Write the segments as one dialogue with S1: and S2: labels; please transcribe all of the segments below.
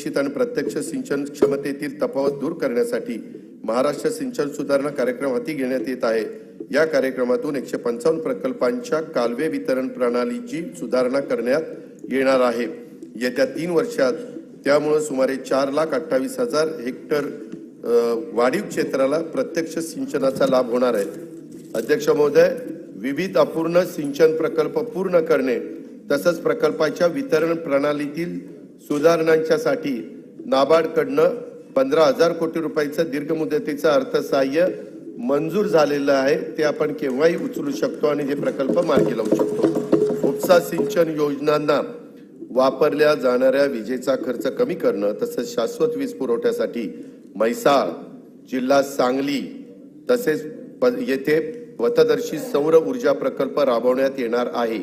S1: अपेक्षित आणि प्रत्यक्ष सिंचन क्षमतेतील तफावत दूर करण्यासाठी महाराष्ट्र सिंचन सुधारणा कार्यक्रम हाती घेण्यात येत आहे. या कार्यक्रमातून एकशे पंचावन्न प्रकल्पांच्या कालवे वितरण प्रणालीची सुधारणा करण्यात येणार आहे. येत्या तीन वर्षात त्यामुळे सुमारे चार लाख अठ्ठावीस हजार हेक्टर वाढीव क्षेत्राला प्रत्यक्ष सिंचनाचा लाभ होणार आहे. अध्यक्ष महोदय विविध अपूर्ण सिंचन प्रकल्प पूर्ण करणे तसंच प्रकल्पाच्या वितरण प्रणालीतील सुधारणांच्यासाठी नाबार्डकडनं पंधरा हजार कोटी रुपयाचं दीर्घ मुदतीचं अर्थसहाय्य मंजूर झालेलं आहे ते आपण केव्हाही उचलू शकतो आणि हे प्रकल्प मार्गी लावू शकतो. उपसा सिंचन योजनांना वापरल्या जाणाऱ्या विजेचा खर्च कमी करणं तसंच शाश्वत वीज पुरवठ्यासाठी म्हैसाळ जिल्हा सांगली तसेच येथे पथदर्शी सौर ऊर्जा प्रकल्प राबवण्यात येणार आहे.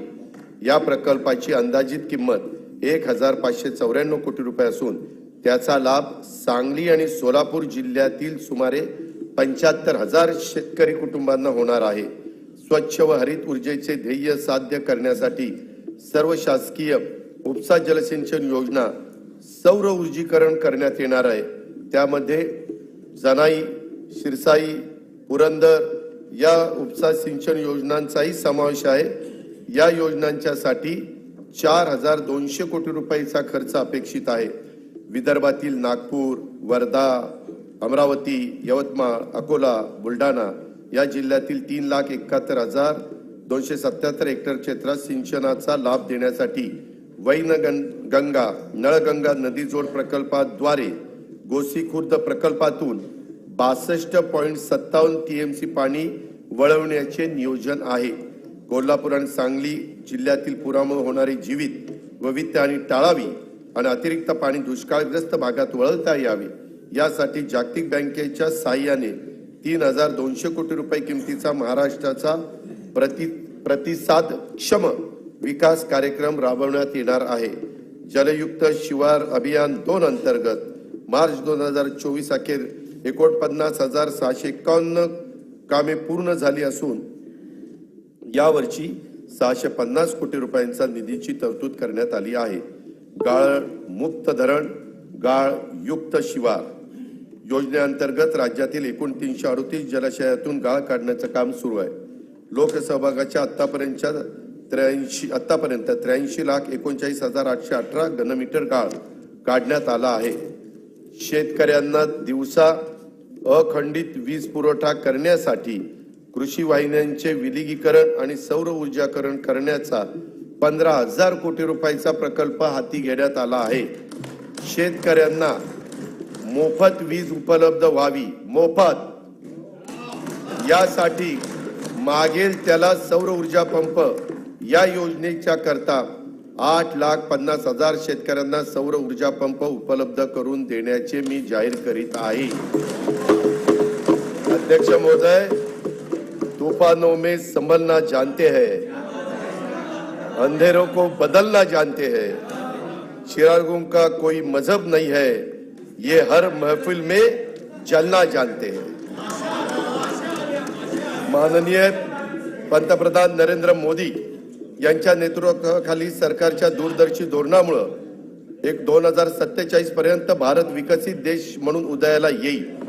S1: या प्रकल्पाची अंदाजित किंमत एक हजार पाचशे चौऱ्याण्णव कोटी रुपये असून त्याचा लाभ सांगली आणि सोलापूर जिल्ह्यातील सुमारे पंच्याहत्तर हजार शेतकरी कुटुंबांना होणार आहे. स्वच्छ व हरित ऊर्जेचे ध्येय साध्य करण्यासाठी सर्व शासकीय उपसा जलसिंचन योजना सौर ऊर्जीकरण करण्यात येणार आहे. त्यामध्ये जनाई शिरसाई पुरंदर या उपसा सिंचन योजनांचाही समावेश आहे. या योजनांच्यासाठी चार हजार दोनशे कोटी रुपयाचा खर्च अपेक्षित आहे. विदर्भातील नागपूर वर्धा अमरावती यवतमाळ अकोला बुलढाणा या जिल्ह्यातील तीन लाख एकाहत्तर हजार दोनशे सत्याहत्तर हेक्टर क्षेत्रात सिंचनाचा लाभ देण्यासाठी वैनगं गंगा नळगंगा नदी जोड प्रकल्पाद्वारे गोसी खुर्द प्रकल्पातून बासष्ट पॉईंट सत्तावन्न टी एम सी पाणी वळवण्याचे नियोजन आहे. कोल्हापूर आणि सांगली जिल्ह्यातील पुरामुळे होणारी जीवित वैविध्य आणि टाळावी आणि अतिरिक्त पाणी दुष्काळग्रस्त भागात वळवता यावे. यासाठी जागतिक बँकेच्या साहाय्याने तीन हजार दोनशे कोटी रुपये किमतीचा महाराष्ट्राचा प्रति प्रतिसाद क्षम विकास कार्यक्रम राबवण्यात येणार आहे. जलयुक्त शिवार अभियान दोन अंतर्गत मार्च दोन हजार चोवीस अखेर एकोणपन्नास हजार सहाशे एकावन्न कामे पूर्ण झाली असून यावर्षी सहाशे पन्नास कोटी रुपयांचा निधीची तरतूद करण्यात आली आहे. गाळ मुक्त धरण गाळ युक्त शिवार. योजनेअंतर्गत राज्यातील एकूण तीनशे अडतीस जलाशयातून गाळ काढण्याचं काम सुरू आहे. लोकसहभागाच्या आत्तापर्यंतच्या त्र्याऐंशी आत्तापर्यंत त्र्याऐंशी लाख एकोणचाळीस हजार आठशे अठरा घनमीटर गाळ काढण्यात आला आहे. शेतकऱ्यांना दिवसा अखंडित वीज पुरवठा करण्यासाठी कृषी वाहिन्यांचे विलगीकरण आणि सौर ऊर्जाकरण करण्याचा पंधरा हजार कोटी रुपयाचा प्रकल्प हाती घेण्यात आला आहे. शेतकऱ्यांना मोफत वीज उपलब्ध व्हावी. मोफत. यासाठी मागेल त्याला सौर ऊर्जा पंप. या योजनेच्या करता आठ लाख पन्नास हजार शेतकऱ्यांना सौर ऊर्जा पंप उपलब्ध करून देण्याचे मी जाहीर करीत आहे. अध्यक्ष महोदय तूफानों में संभलना जानते हैं। अंधेरों को बदलना जानते हैं। चिरागों का कोई मजहब नहीं है। ये हर महफिल में जलना जानते हैं। माननीय पंतप्रधान नरेंद्र मोदी यांच्या नेतृत्वाखाली सरकारच्या दूरदर्शी धोरणामुळं एक दोन हजार सत्तेचाळीस पर्यंत भारत विकसित देश म्हणून उदयाला येईल.